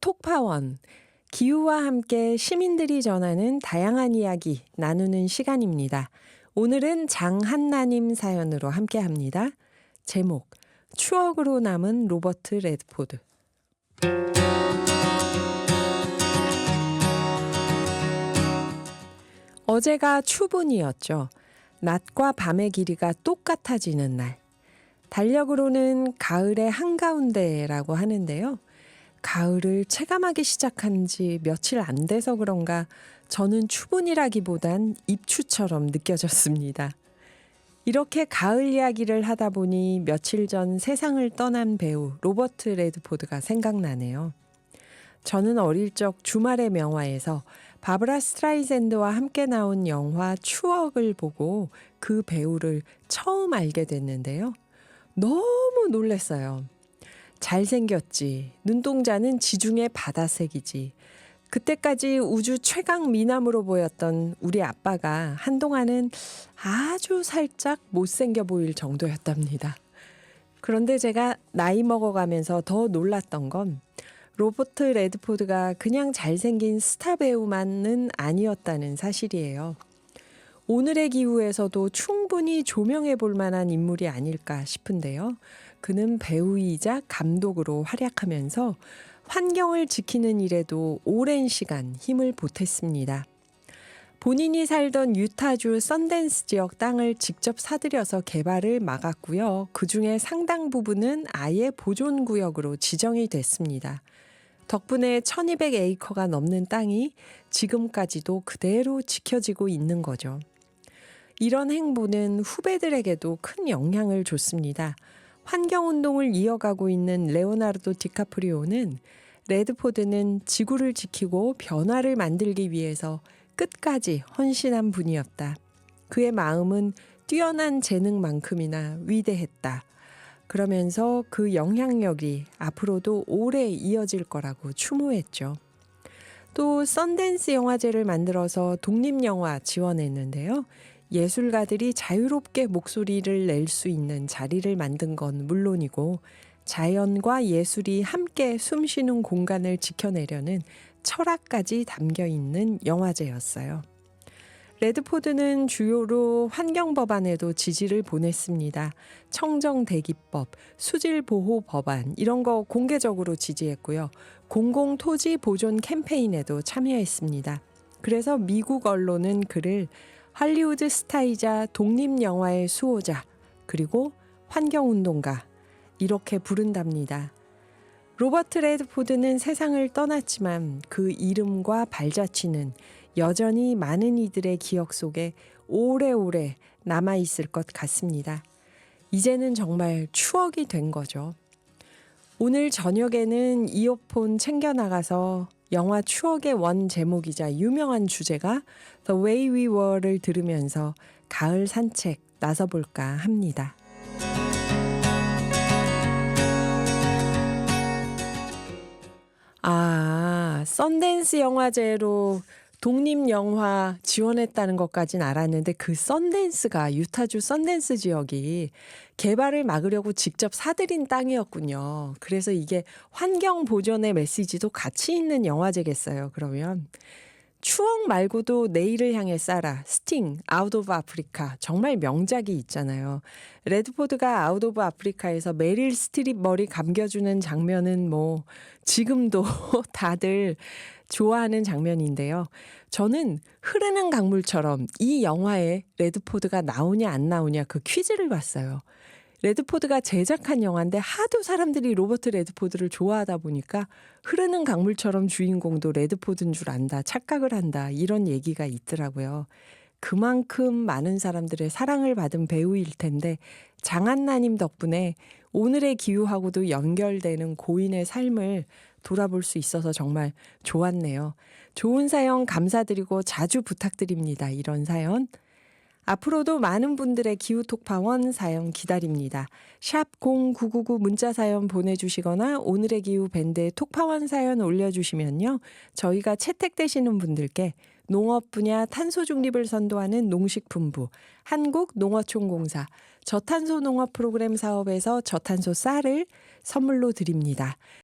톡파원. 기후와 함께 시민들이 전하는 다양한 이야기 나누는 시간입니다. 오늘은 장한나님 사연으로 함께 합니다. 제목, 추억으로 남은 로버트 레드포드. 어제가 추분이었죠. 낮과 밤의 길이가 똑같아지는 날. 달력으로는 가을의 한가운데라고 하는데요. 가을을 체감하기 시작한 지 며칠 안 돼서 그런가 저는 추분이라기보단 입추처럼 느껴졌습니다. 이렇게 가을 이야기를 하다 보니 며칠 전 세상을 떠난 배우 로버트 레드포드가 생각나네요. 저는 어릴 적 주말의 명화에서 바브라 스트라이샌드와 함께 나온 영화 추억을 보고 그 배우를 처음 알게 됐는데요. 너무 놀랐어요. 잘생겼지. 눈동자는 지중해 바다색이지. 그때까지 우주 최강 미남으로 보였던 우리 아빠가 한동안은 아주 살짝 못생겨 보일 정도였답니다. 그런데 제가 나이 먹어가면서 더 놀랐던 건 로버트 레드포드가 그냥 잘생긴 스타 배우만은 아니었다는 사실이에요. 오늘의 기후에서도 충분히 조명해 볼 만한 인물이 아닐까 싶은데요. 그는 배우이자 감독으로 활약하면서 환경을 지키는 일에도 오랜 시간 힘을 보탰습니다. 본인이 살던 유타주 썬댄스 지역 땅을 직접 사들여서 개발을 막았고요. 그 중에 상당 부분은 아예 보존구역으로 지정이 됐습니다. 덕분에 1200에이커가 넘는 땅이 지금까지도 그대로 지켜지고 있는 거죠. 이런 행보는 후배들에게도 큰 영향을 줬습니다. 환경운동을 이어가고 있는 레오나르도 디카프리오는 레드포드는 지구를 지키고 변화를 만들기 위해서 끝까지 헌신한 분이었다. 그의 마음은 뛰어난 재능만큼이나 위대했다. 그러면서 그 영향력이 앞으로도 오래 이어질 거라고 추모했죠. 또 썬댄스 영화제를 만들어서 독립영화 지원했는데요. 예술가들이 자유롭게 목소리를 낼 수 있는 자리를 만든 건 물론이고 자연과 예술이 함께 숨 쉬는 공간을 지켜내려는 철학까지 담겨 있는 영화제였어요. 레드포드는 주요로 환경 법안에도 지지를 보냈습니다. 청정 대기법, 수질 보호 법안 이런 거 공개적으로 지지했고요. 공공 토지 보존 캠페인에도 참여했습니다. 그래서 미국 언론은 그를 할리우드 스타이자 독립 영화의 수호자 그리고 환경 운동가 이렇게 부른답니다. 로버트 레드포드는 세상을 떠났지만 그 이름과 발자취는 여전히 많은 이들의 기억 속에 오래오래 남아 있을 것 같습니다. 이제는 정말 추억이 된 거죠. 오늘 저녁에는 이어폰 챙겨 나가서 영화 추억의 원 제목이자 유명한 주제가 The Way We Were를 들으면서 가을 산책 나서볼까 합니다. 아, 썬댄스 영화제로 독립 영화 지원했다는 것까진 알았는데 그 썬댄스가 유타주 썬댄스 지역이 개발을 막으려고 직접 사들인 땅이었군요. 그래서 이게 환경 보존의 메시지도 같이 있는 영화제겠어요. 그러면 추억 말고도 내일을 향해 쌀아, 스팅, 아웃 오브 아프리카 정말 명작이 있잖아요. 레드포드가 아웃 오브 아프리카에서 메릴 스트립 머리 감겨주는 장면은 뭐 지금도 다들 좋아하는 장면인데요. 저는 흐르는 강물처럼 이 영화에 레드포드가 나오냐 안 나오냐 그 퀴즈를 봤어요. 레드포드가 제작한 영화인데 하도 사람들이 로버트 레드포드를 좋아하다 보니까 흐르는 강물처럼 주인공도 레드포드인 줄 안다, 착각을 한다, 이런 얘기가 있더라고요. 그만큼 많은 사람들의 사랑을 받은 배우일 텐데 장한나님 덕분에 오늘의 기후하고도 연결되는 고인의 삶을 돌아볼 수 있어서 정말 좋았네요. 좋은 사연 감사드리고 자주 부탁드립니다. 이런 사연. 앞으로도 많은 분들의 기후톡 파원 사연 기다립니다. 샵 0999 문자 사연 보내주시거나 오늘의 기후 밴드에 톡 파원 사연 올려주시면요. 저희가 채택되시는 분들께 농업 분야 탄소 중립을 선도하는 농식품부, 한국농어총공사, 저탄소 농업 프로그램 사업에서 저탄소 쌀을 선물로 드립니다.